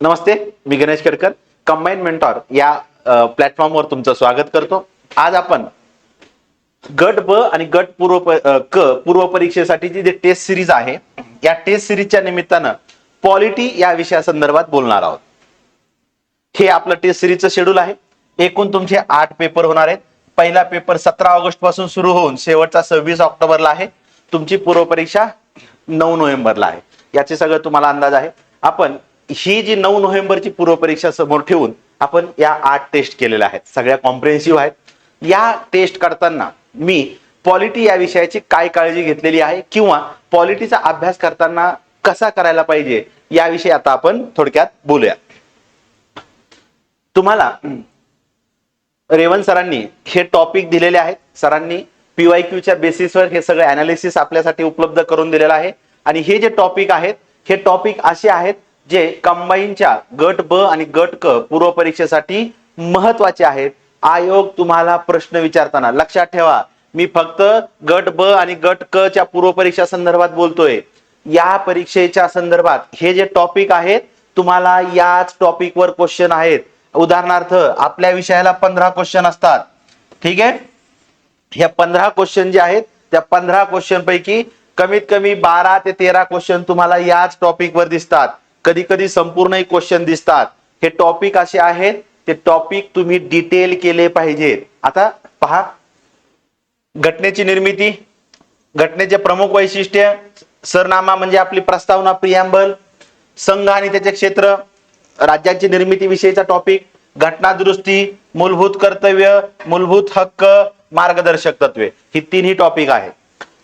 नमस्ते मी Ganesh Kedkar combine mentor या प्लॅटफॉर्मवर तुमचं स्वागत करतो. आज आपण गट ब आणि गट पूर्व क पूर्व परीक्षेसाठीची जी टेस्ट सिरीज आहे या टेस्ट सिरीजच्या निमित्तानं पॉलिटी या विषयासंदर्भात बोलणार आहोत. हे आपलं टेस्ट सिरीजचं शेड्यूल आहे. एकूण तुमचे आठ पेपर होणार आहेत. पहिला पेपर सतरा ऑगस्टपासून सुरू होऊन शेवटचा सव्वीस ऑक्टोबरला आहे. तुमची पूर्व परीक्षा नऊ नोव्हेंबरला आहे. याचे सगळं तुम्हाला अंदाज आहे. आपण ही जी नऊ नोव्हेंबरची पूर्वपरीक्षा समोर ठेवून आपण या आठ टेस्ट केलेल्या आहेत. सगळ्या कॉम्प्रिहेन्सिव्ह आहेत. या टेस्ट करताना मी पॉलिटी या विषयाची काय काळजी घेतलेली आहे किंवा पॉलिटीचा अभ्यास करताना कसा करायला पाहिजे याविषयी आता आपण थोडक्यात बोलूया तुम्हाला रेवन सरांनी हे टॉपिक दिलेले आहेत. सरांनी पीवाय क्यूच्या बेसिसवर हे सगळे अनालिसिस आपल्यासाठी उपलब्ध करून दिलेलं आहे. आणि हे जे टॉपिक आहेत हे टॉपिक असे आहेत जे कंबाईनच्या गट ब आणि गट क पूर्व परीक्षेसाठी महत्त्वाचे आहेत. आयोग तुम्हाला प्रश्न विचारताना लक्षात ठेवा. मी फक्त गट ब आणि गट क च्या पूर्व परीक्षा संदर्भात बोलतोय. या परीक्षेच्या संदर्भात हे जे टॉपिक आहेत तुम्हाला याच टॉपिकवर क्वेश्चन आहेत. उदाहरणार्थ आपल्या विषयाला पंधरा क्वेश्चन असतात. ठीक आहे? ह्या पंधरा क्वेश्चन जे आहेत त्या पंधरा क्वेश्चन पैकी कमीत कमी बारा ते तेरा क्वेश्चन तुम्हाला याच टॉपिकवर दिसतात. कधी कधी संपूर्णही क्वेश्चन दिसतात. हे टॉपिक असे आहेत ते टॉपिक तुम्ही डिटेल केले पाहिजेत. आता पहा घटनेची निर्मिती घटनेचे प्रमुख वैशिष्ट्य सरनामा म्हणजे आपली प्रस्तावना प्रियांबल संघ आणि त्याचे क्षेत्र राज्याची निर्मिती विषयीचा टॉपिक घटना दुरुस्ती मूलभूत कर्तव्य मूलभूत हक्क मार्गदर्शक तत्वे. ही तीनही टॉपिक आहेत.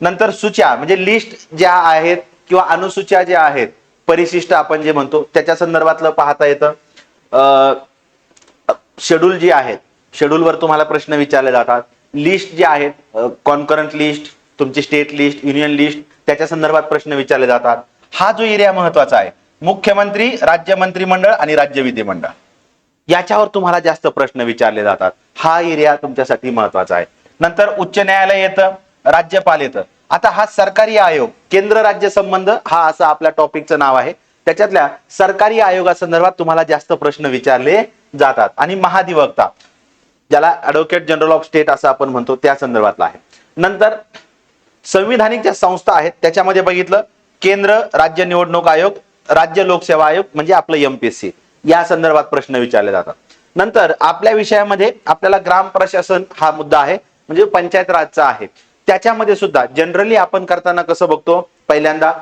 नंतर सूच्या म्हणजे लिस्ट ज्या आहेत किंवा अनुसूच्या ज्या आहेत परिशिष्ट आपण जे म्हणतो त्याच्या संदर्भातलं पाहता येतं. शेड्यूल जे आहेत शेड्यूलवर तुम्हाला प्रश्न विचारले जातात. लिस्ट जे आहेत कॉन्करंट लिस्ट तुमची स्टेट लिस्ट युनियन लिस्ट त्याच्या संदर्भात प्रश्न विचारले जातात. हा जो एरिया महत्त्वाचा आहे मुख्यमंत्री राज्य मंत्रिमंडळ आणि राज्य विधिमंडळ. याच्यावर तुम्हाला जास्त प्रश्न विचारले जातात. हा एरिया तुमच्यासाठी महत्त्वाचा आहे. नंतर उच्च न्यायालय येतं राज्यपाल येतं. आता हा सरकारी आयोग केंद्र राज्य संबंध हा असं आपल्या टॉपिकचं नाव आहे. त्याच्यातल्या सरकारी आयोगासंदर्भात तुम्हाला जास्त प्रश्न विचारले जातात. आणि महाधिवक्ता ज्याला ऍडव्होकेट जनरल ऑफ स्टेट असं आपण म्हणतो त्या संदर्भातला आहे. नंतर संविधानिक ज्या संस्था आहेत त्याच्यामध्ये बघितलं केंद्र राज्य निवडणूक आयोग राज्य लोकसेवा आयोग म्हणजे आपलं एमपीएससी या संदर्भात प्रश्न विचारले जातात. नंतर आपल्या विषयामध्ये आपल्याला ग्राम प्रशासन हा मुद्दा आहे म्हणजे पंचायत राजचा आहे. त्याच्यामध्ये सुद्धा जनरली आपण करताना कसं बघतो पहिल्यांदा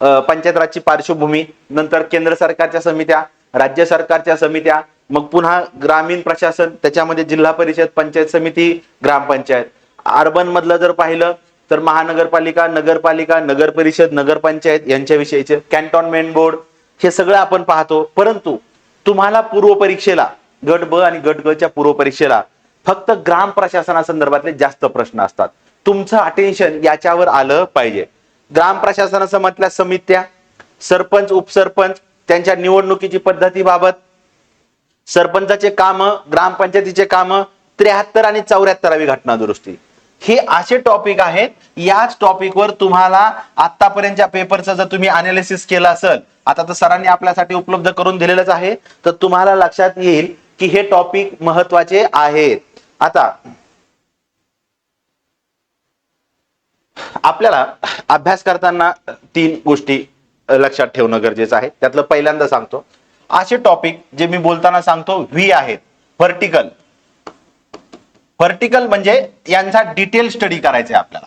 पंचायत राजची पार्श्वभूमी नंतर केंद्र सरकारच्या समित्या राज्य सरकारच्या समित्या मग पुन्हा ग्रामीण प्रशासन त्याच्यामध्ये जिल्हा परिषद पंचायत समिती ग्रामपंचायत अर्बन मधलं जर पाहिलं तर महानगरपालिका नगरपालिका नगर परिषद नगरपंचायत यांच्याविषयीचे कॅन्टॉनमेंट बोर्ड हे सगळं आपण पाहतो. परंतु तुम्हाला पूर्व परीक्षेला गट ब आणि गट ग च्या पूर्व परीक्षेला फक्त ग्राम प्रशासनासंदर्भातले जास्त प्रश्न असतात. तुमचं अटेन्शन याच्यावर आलं पाहिजे. ग्राम प्रशासनासंबंधल्या समित्या सरपंच उपसरपंच त्यांच्या निवडणुकीची पद्धतीबाबत सरपंचाचे काम ग्रामपंचायतीचे काम त्र्याहत्तर आणि चौऱ्याहत्तरावी घटना दुरुस्ती हे असे टॉपिक आहेत याच टॉपिकवर तुम्हाला आतापर्यंतच्या पेपरचं जर तुम्ही अनालिसिस केलं असेल आता तर सरांनी आपल्यासाठी उपलब्ध करून दिलेलंच आहे तर तुम्हाला लक्षात येईल की हे टॉपिक महत्त्वाचे आहेत. आता आपल्याला अभ्यास करताना तीन गोष्टी लक्षात ठेवणं गरजेचं आहे. त्यातलं पहिल्यांदा सांगतो. असे टॉपिक जे मी बोलताना सांगतो व्ही आहेत. व्हर्टिकल व्हर्टिकल म्हणजे यांचा डिटेल स्टडी करायचा आहे आपल्याला.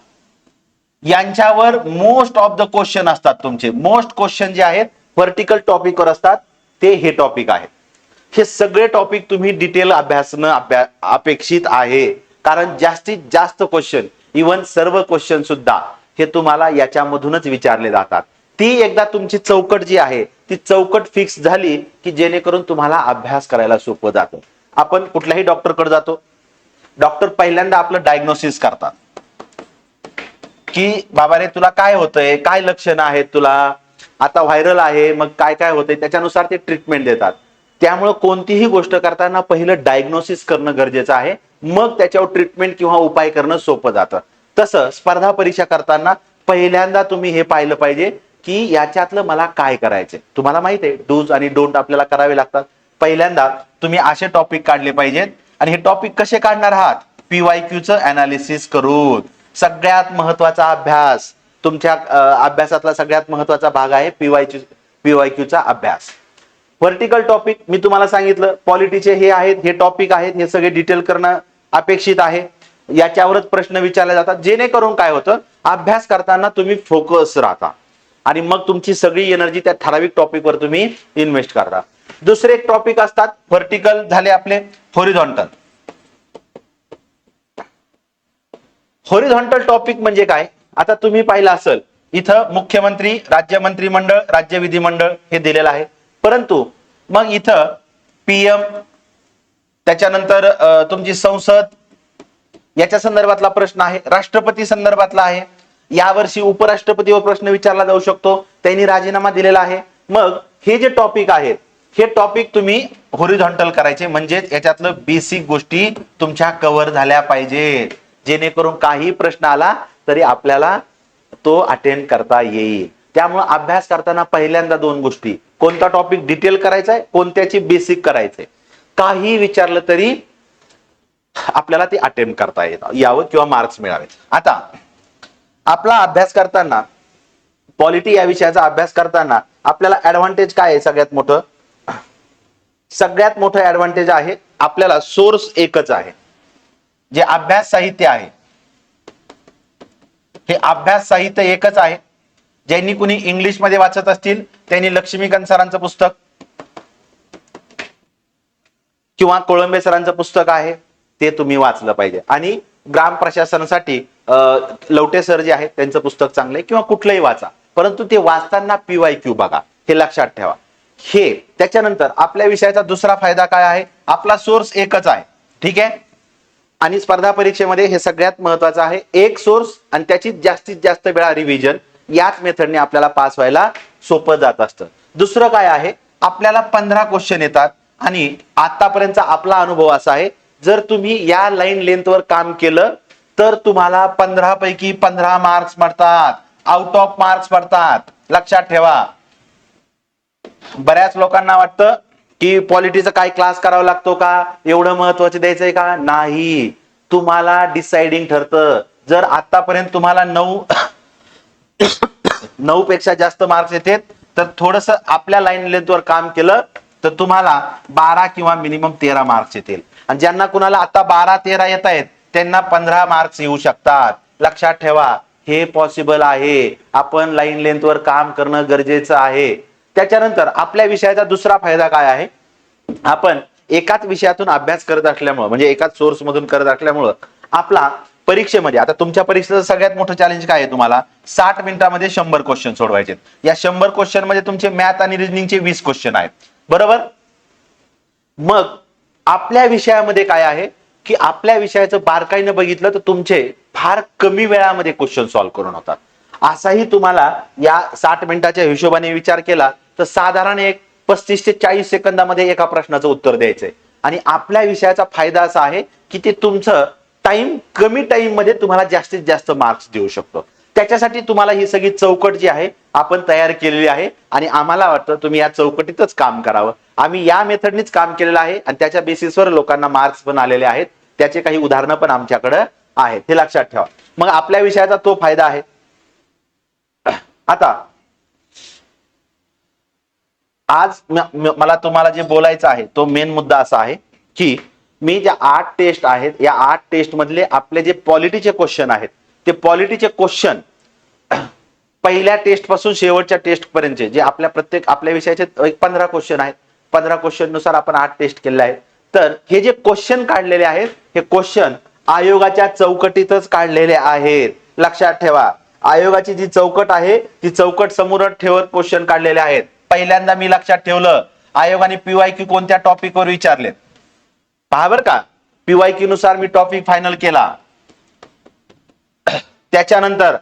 यांच्यावर मोस्ट ऑफ द क्वेश्चन असतात तुमचे. मोस्ट क्वेश्चन जे आहेत व्हर्टिकल टॉपिकवर असतात. ते हे टॉपिक आहेत. हे सगळे टॉपिक तुम्ही डिटेल अभ्यासनं अभ्या अपेक्षित आहे. कारण जास्तीत जास्त क्वेश्चन इवन सर्व क्वेश्चन सुद्धा हे तुम्हाला याच्यामधूनच विचारले जातात. ती एकदा तुमची चौकट जी आहे ती चौकट फिक्स झाली की जेणेकरून तुम्हाला अभ्यास करायला सोपं जातं. आपण कुठल्याही डॉक्टरकडे जातो. डॉक्टर पहिल्यांदा आपलं डायग्नोसिस करतात. की बाबा रे तुला काय होतंय? काय लक्षणं आहेत तुला? आता व्हायरल आहे मग काय काय होतंय? त्याच्यानुसार ते ट्रीटमेंट देतात. त्यामुळे कोणतीही गोष्ट करताना पहिलं डायग्नोसिस करणं गरजेचं आहे. मग त्याच्यावर ट्रीटमेंट किंवा उपाय करणं सोपं जातं. तसं स्पर्धा परीक्षा करताना पहिल्यांदा तुम्ही हे पाहिलं पाहिजे की याच्यातलं मला काय करायचंय. तुम्हाला माहीत आहे डूज आणि डोंट आपल्याला करावे लागतात. पहिल्यांदा तुम्ही असे टॉपिक काढले पाहिजेत आणि हे टॉपिक कसे काढणार आहात? पीवाय क्यूचं अनालिसिस करून. सगळ्यात महत्त्वाचा अभ्यास. तुमच्या अभ्यासातला सगळ्यात महत्त्वाचा भाग आहे पीवाय पीवाय क्यूचा अभ्यास. व्हर्टिकल टॉपिक मी तुम्हाला सांगितलं. पॉलिटीचे हे आहेत हे टॉपिक आहेत हे सगळे डिटेल करणं अपेक्षित आहे. याच्यावरच प्रश्न विचारले जातात. जेणेकरून काय होतं? अभ्यास करताना तुम्ही फोकस राहता. आणि मग तुमची सगळी एनर्जी त्या ठराविक टॉपिकवर तुम्ही इन्व्हेस्ट करता. दुसरे एक टॉपिक असतात. व्हर्टिकल झाले आपले. होरिझॉन्टल होरिझॉन्टल टॉपिक म्हणजे काय? आता तुम्ही पाहिलं असेल इथं मुख्यमंत्री राज्य मंत्रिमंडळ राज्य विधिमंडळ हे दिलेलं आहे. परंतु मग इथं पीएम त्याच्यानंतर तुमची संसद याच्या संदर्भातला प्रश्न आहे राष्ट्रपती संदर्भातला आहे. यावर्षी उपराष्ट्रपतीवर प्रश्न विचारला जाऊ शकतो. त्यांनी राजीनामा दिलेला आहे. मग हे जे टॉपिक आहेत हे टॉपिक तुम्ही होरिझॉन्टल करायचे. म्हणजे याच्यातलं बेसिक गोष्टी तुमच्या कव्हर झाल्या पाहिजेत. जेणेकरून काही प्रश्न आला तरी आपल्याला तो अटेंड करता येईल. त्यामुळे अभ्यास करताना पहिल्यांदा दोन गोष्टी. कोणता टॉपिक डिटेल करायचा आहे कोणत्याची बेसिक करायचंय? काही विचारलं तरी आपल्याला ते अटेम्प्ट करता येत. यावं किंवा मार्क्स मिळावेत. आता आपला अभ्यास करताना पॉलिटी या विषयाचा अभ्यास करताना आपल्याला ऍडव्हान्टेज काय आहे सगळ्यात मोठं? सगळ्यात मोठं ऍडव्हान्टेज आहे आपल्याला सोर्स एकच आहे. जे अभ्यास साहित्य आहे. हे अभ्यास साहित्य एकच आहे. ज्यांनी कुणी इंग्लिशमध्ये वाचत असतील त्यांनी लक्ष्मीकांत सरांचं पुस्तक किंवा कोळंबे सरांचं पुस्तक आहे ते तुम्ही वाचलं पाहिजे. आणि ग्राम प्रशासनासाठी लवटे सर जे आहेत त्यांचं पुस्तक चांगलं आहे किंवा कुठलंही वाचा. परंतु ते वाचताना पीवाय क्यू बघा हे लक्षात ठेवा. हे त्याच्यानंतर आपल्या विषयाचा दुसरा फायदा काय आहे? आपला सोर्स एकच आहे. ठीक आहे? आणि स्पर्धा परीक्षेमध्ये हे सगळ्यात महत्वाचं आहे. एक सोर्स आणि त्याची जास्तीत जास्त वेळा रिव्हिजन याच मेथडने आपल्याला पास व्हायला सोपं जात असतं. दुसरं काय आहे? आपल्याला पंधरा क्वेश्चन येतात. आणि आतापर्यंतचा आपला अनुभव असा आहे जर तुम्ही या लाईन लेंथवर काम केलं तर तुम्हाला पंधरा पैकी पंधरा मार्क्स पडतात. आउट ऑफ मार्क्स पडतात. लक्षात ठेवा. बऱ्याच लोकांना वाटतं की पॉलिटीचा काय क्लास करावा लागतो का? एवढं महत्वाचं द्यायचंय का? नाही. तुम्हाला डिसाइडिंग ठरतं. जर आतापर्यंत तुम्हाला नऊ नऊ पेक्षा जास्त मार्क्स येते तर थोडस आपल्या लाईन लेंथवर काम केलं तर तुम्हाला बारा किंवा मिनिमम तेरा मार्क्स येतील. आणि ज्यांना कुणाला आता बारा तेरा येत आहेत त्यांना पंधरा मार्क्स येऊ शकतात. लक्षात ठेवा हे पॉसिबल आहे. आपण लाईन लेंथवर काम करणं गरजेचं आहे. त्याच्यानंतर आपल्या विषयाचा दुसरा फायदा काय आहे? आपण एकाच विषयातून अभ्यास करत असल्यामुळं म्हणजे एकाच सोर्स मधून करत असल्यामुळं आपला परीक्षेमध्ये आता तुमच्या परीक्षेचं सगळ्यात मोठं चॅलेंज काय आहे तुम्हाला? साठ मिनिटामध्ये शंभर क्वेश्चन सोडवायचे या शंभर क्वेश्चनमध्ये तुमचे मॅथ आणि रिजनिंगचे वीस क्वेश्चन आहेत. बरोबर? मग आपल्या विषयामध्ये काय आहे? की आपल्या विषयाचं बारकाईनं बघितलं तर तुमचे फार कमी वेळामध्ये क्वेश्चन सॉल्व्ह करून होतात. असाही तुम्हाला या साठ मिनिटाच्या हिशोबाने विचार केला तर साधारण एक पस्तीस ते चाळीस सेकंदामध्ये एका प्रश्नाचं उत्तर द्यायचंय. आणि आपल्या विषयाचा फायदा असा आहे की ते तुमचं टाइम कमी टाइममध्ये तुम्हाला जास्तीत जास्त मार्क्स देऊ शकतो. त्याच्यासाठी तुम्हाला ही सगळी चौकट जी आहे आपण तयार केलेली आहे आणि आम्हाला वाटतं तुम्ही या चौकटीतच काम करावं. आम्ही या मेथडनीच काम केलेलं आहे आणि त्याच्या बेसिसवर लोकांना मार्क्स पण आलेले आहेत. त्याचे काही उदाहरणं पण आमच्याकडे आहेत. हे लक्षात ठेवा. मग आपल्या विषयाचा तो फायदा आहे. आता आज मला तुम्हाला जे बोलायचं आहे तो मेन मुद्दा असा आहे की मी ज्या आठ टेस्ट आहेत या आठ टेस्ट मधले आपले जे पॉलिटीचे क्वेश्चन आहेत ते पॉलिटीचे क्वेश्चन पहिल्या टेस्टपासून शेवटच्या टेस्ट पर्यंतचे जे आपल्या प्रत्येक आपल्या विषयाचे एक पंधरा क्वेश्चन आहेत. पंधरा क्वेश्चननुसार आपण आठ टेस्ट केले आहेत. तर हे जे क्वेश्चन काढलेले आहेत हे क्वेश्चन आयोगाच्या चौकटीतच काढलेले आहेत. लक्षात ठेवा. आयोगाची जी चौकट आहे ती चौकट समोर ठेवत क्वेश्चन काढलेले आहेत. पहिल्यांदा मी लक्षात ठेवलं. आयोगाने पीवाय क्यू कोणत्या टॉपिकवर विचारलेत? पहा बर का. पीवाय क्यू नुसार मी टॉपिक फायनल केला. त्याच्यानंतर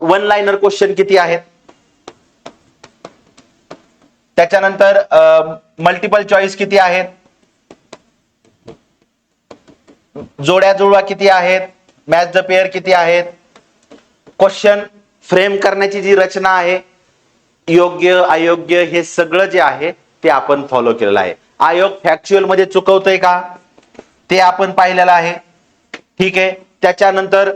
वन लाइनर क्वेश्चन किती आहेत? त्याच्यानंतर मल्टिपल चॉईस किती आहेत? जोड्या जुळवा किती आहेत? मॅच द पेअर किती आहेत? क्वेश्चन फ्रेम करण्याची जी रचना आहे योग्य अयोग्य हे सगळं जे आहे ते आपण फॉलो केलेलं आहे. आयोग फॅक्च्युअलमध्ये चुकवतोय का? ते आपण पाहिलेलं आहे. ठीक आहे. त्याच्यानंतर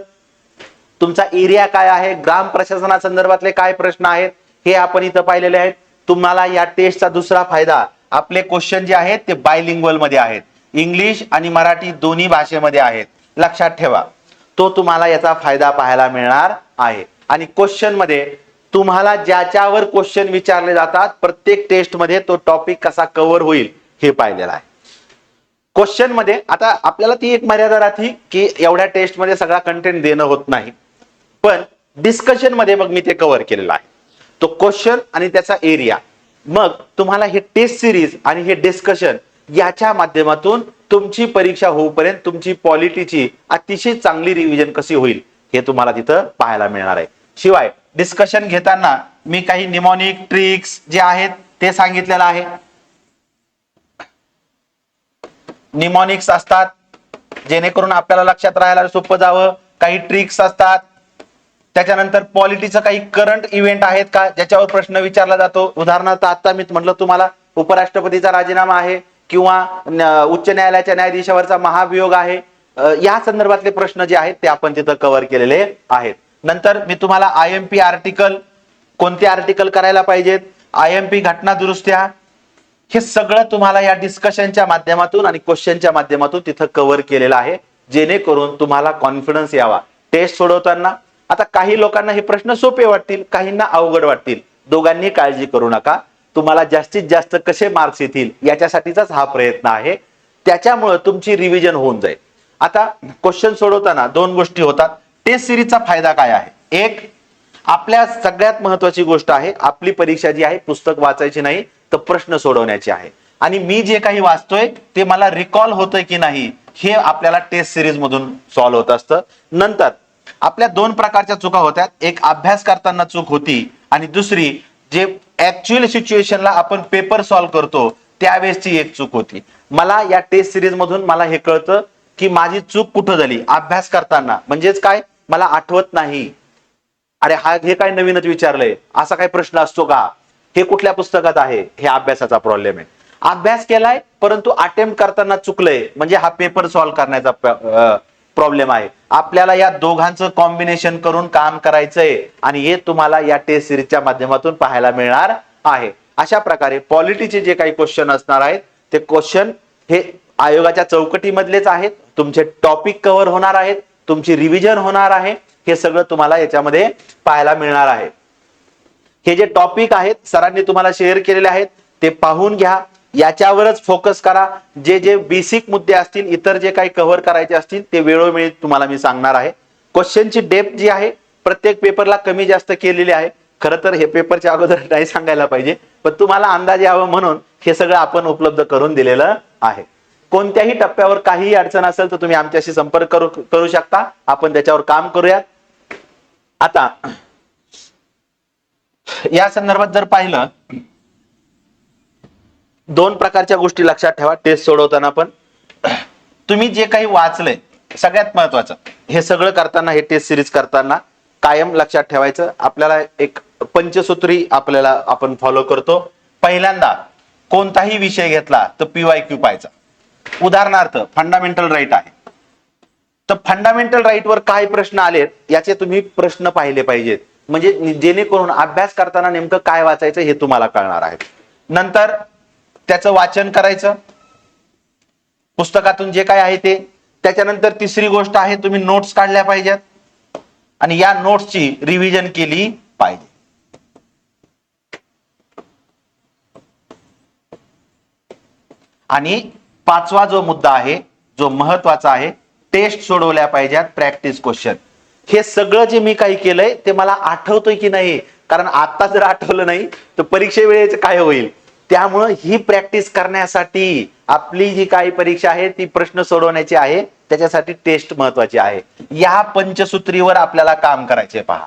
तुमचा एरिया काय आहे? ग्राम प्रशासना संदर्भातले काय प्रश्न आहेत? हे आपण इथं पाहिलेले आहेत. तुम्हाला या टेस्टचा दुसरा फायदा आपले क्वेश्चन जे आहेत ते बायलिंग्वलमध्ये आहेत. इंग्लिश आणि मराठी दोन्ही भाषेमध्ये आहेत. लक्षात ठेवा. तो तुम्हाला याचा फायदा पाहायला मिळणार आहे. आणि क्वेश्चनमध्ये तुम्हाला ज्याच्यावर क्वेश्चन विचारले जातात प्रत्येक टेस्टमध्ये तो टॉपिक कसा कव्हर होईल हे पाहिलेला आहे. क्वेश्चनमध्ये आता आपल्याला ती एक मर्यादा राहते की एवढ्या टेस्टमध्ये सगळा कंटेंट देणं होत नाही. पण डिस्कशनमध्ये मग मी ते कव्हर केलेलं आहे. तो क्वेश्चन आणि त्याचा एरिया मग तुम्हाला हे टेस्ट सिरीज आणि हे डिस्कशन याच्या माध्यमातून तुमची परीक्षा होऊपर्यंत तुमची पॉलिटीची अतिशय चांगली रिव्हिजन कशी होईल हे तुम्हाला तिथं पाहायला मिळणार आहे. शिवाय डिस्कशन घेताना मी काही निमॉनिक ट्रिक्स जे आहेत ते सांगितलेलं आहे. निमॉनिक्स असतात जेणेकरून आपल्याला लक्षात राहायला सोपं जावं. काही ट्रिक्स असतात. त्याच्यानंतर पॉलिटीचं काही करंट इव्हेंट आहेत का ज्याच्यावर प्रश्न विचारला जातो. उदाहरणार्थ आता मी म्हटलं तुम्हाला उपराष्ट्रपतीचा राजीनामा आहे किंवा उच्च न्यायालयाच्या न्यायाधीशावरचा महाभियोग आहे. या संदर्भातले प्रश्न जे आहेत ते आपण तिथं कव्हर केलेले आहेत. नंतर मी तुम्हाला आय एम पी आर्टिकल कोणते आर्टिकल करायला पाहिजेत? आय एम पी घटना दुरुस्त्या हे सगळं तुम्हाला या डिस्कशनच्या माध्यमातून आणि क्वेश्चनच्या माध्यमातून तिथं कव्हर केलेलं आहे. जेणेकरून तुम्हाला कॉन्फिडन्स यावा. टेस्ट सोडवताना आता काही लोकांना हे प्रश्न सोपे वाटतील काहींना अवघड वाटतील. दोघांनी काळजी करू नका. तुम्हाला जास्तीत जास्त कसे मार्क्स येतील याच्यासाठीचाच हा प्रयत्न आहे. त्याच्यामुळे तुमची रिव्हिजन होऊन जाईल. आता क्वेश्चन सोडवताना दोन गोष्टी होतात. टेस्ट सिरीजचा फायदा काय आहे? एक आपल्या सगळ्यात महत्वाची गोष्ट आहे आपली परीक्षा जी आहे पुस्तक वाचायची नाही. तर प्रश्न सोडवण्याची आहे. आणि मी जे काही वाचतोय ते मला रिकॉल होतंय की नाही हे आपल्याला टेस्ट सिरीज मधून सॉल्व्ह होत असतं. नंतर आपल्या दोन प्रकारच्या चुका होत्या. एक अभ्यास करताना चूक होती. आणि दुसरी जे ऍक्च्युअल सिच्युएशनला आपण पेपर सॉल्व्ह करतो त्यावेळेसची एक चूक होती. मला या टेस्ट सिरीज मधून मला हे कळतं की माझी चूक कुठं झाली? अभ्यास करताना. म्हणजेच काय? मला आठवत नाही. अरे हा हे काय नवीनच विचारलंय? असा काही प्रश्न असतो का? हे कुठल्या पुस्तकात आहे? हे अभ्यासाचा प्रॉब्लेम आहे. अभ्यास केलाय परंतु अटेम्प्ट करताना चुकलंय. म्हणजे हा पेपर सॉल्व्ह करण्याचा प्रॉब्लेम आहे. आपल्याला या दोघांचं कॉम्बिनेशन करून काम करायचंय आणि हे तुम्हाला या टेस्ट सिरीजच्या माध्यमातून पाहायला मिळणार आहे. अशा प्रकारे पॉलिटीचे जे काही क्वेश्चन असणार आहेत ते क्वेश्चन हे आयोगाच्या चौकटीमधलेच आहेत. तुमचे टॉपिक कव्हर होणार आहेत. तुमची रिव्हिजन होणार आहे. हे सगळं तुम्हाला याच्यामध्ये पाहायला मिळणार आहे. हे जे टॉपिक आहेत सरांनी तुम्हाला शेअर केलेले आहेत ते पाहून घ्या. याच्यावरच फोकस करा. जे जे बेसिक मुद्दे असतील इतर जे काही कव्हर करायचे असतील ते वेळोवेळी तुम्हाला मी सांगणार आहे. क्वेश्चनची डेप्थ जी आहे प्रत्येक पेपरला कमी जास्त केलेली आहे. खरं तर हे पेपरच्या अगोदर नाही सांगायला पाहिजे. पण तुम्हाला अंदाज यावं म्हणून हे सगळं आपण उपलब्ध करून दिलेलं आहे. कोणत्याही टप्प्यावर काहीही अडचण असेल तर तुम्ही आमच्याशी संपर्क करू करू शकता. आपण त्याच्यावर काम करूयात. आता या संदर्भात जर पाहिलं दोन प्रकारच्या गोष्टी लक्षात ठेवा टेस्ट सोडवताना पण. तुम्ही जे काही वाचलंय सगळ्यात महत्वाचं हे सगळं करताना हे टेस्ट सिरीज करताना कायम लक्षात ठेवायचं. आपल्याला एक पंचसूत्री आपल्याला आपण फॉलो करतो. पहिल्यांदा कोणताही विषय घेतला तर पीवाय क्यू पाहायचा. उदाहरणार्थ फंडामेंटल राईट आहे. तर फंडामेंटल राईट वर काय प्रश्न आलेत याचे तुम्ही प्रश्न पाहिले पाहिजेत. म्हणजे जेणेकरून अभ्यास करताना नेमकं काय वाचायचं हे तुम्हाला कळणार आहे. नंतर त्याचं वाचन करायचं. पुस्तकातून जे काय आहे ते. त्याच्यानंतर तिसरी गोष्ट आहे तुम्ही नोट्स काढल्या पाहिजेत. आणि या नोट्सची रिव्हिजन केली पाहिजे. आणि पाचवा जो मुद्दा आहे जो महत्त्वाचा आहे टेस्ट सोडवल्या पाहिजेत प्रॅक्टिस क्वेश्चन हे सगळं जे मी काही केलंय ते मला आठवतोय की नाही? कारण आता जर आठवलं नाही तर परीक्षे वेळेच काय होईल? त्यामुळं ही प्रॅक्टिस करण्यासाठी आपली जी काही परीक्षा आहे ती प्रश्न सोडवण्याची आहे त्याच्यासाठी टेस्ट महत्वाची आहे. या पंचसूत्रीवर आपल्याला काम करायचे पहा.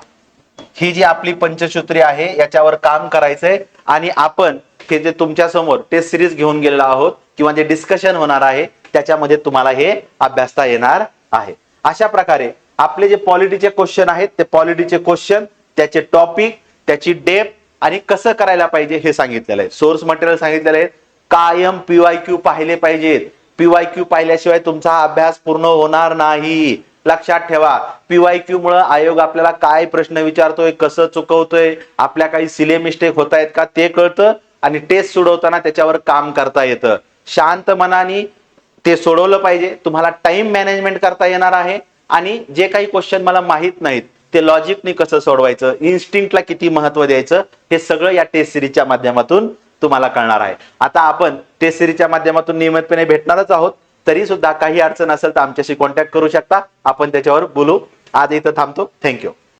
ही जी आपली पंचसूत्री आहे याच्यावर काम करायचंय आणि आपण हे जे तुमच्यासमोर टेस्ट सिरीज घेऊन गेलेलो आहोत किंवा जे डिस्कशन होणार आहे त्याच्यामध्ये तुम्हाला हे अभ्यासता येणार आहे. अशा प्रकारे आपले जे पॉलिटीचे क्वेश्चन आहेत ते पॉलिटीचे क्वेश्चन त्याचे टॉपिक त्याची डेप आणि कसं करायला पाहिजे हे सांगितलेलं आहे. सोर्स मटेरियल सांगितलेलं आहे. कायम पीवाय क्यू पाहिले पाहिजेत. पीवाय क्यू पाहिल्याशिवाय तुमचा हा अभ्यास पूर्ण होणार नाही. लक्षात ठेवा. पीवाय क्यू मुळे आयोग आपल्याला काय प्रश्न विचारतोय कसं चुकवतोय आपल्या काही सिले मिस्टेक होत आहेत का ते कळतं आणि टेस्ट सोडवताना त्याच्यावर काम करता येतं. शांत मनाने ते सोडवलं पाहिजे. तुम्हाला टाइम मॅनेजमेंट करता येणार आहे. आणि जे काही क्वेश्चन मला माहीत नाहीत ते लॉजिकने कसं सोडवायचं इन्स्टिंक्टला किती महत्त्व द्यायचं हे सगळं या टेस्ट सिरीजच्या माध्यमातून तुम्हाला कळणार आहे. आता आपण टेस्ट सिरीजच्या माध्यमातून नियमितपणे भेटणारच आहोत तरी सुद्धा काही अडचण असेल तर आमच्याशी कॉन्टॅक्ट करू शकता. आपण त्याच्यावर बोलू. आज इथं थांबतो. थँक्यू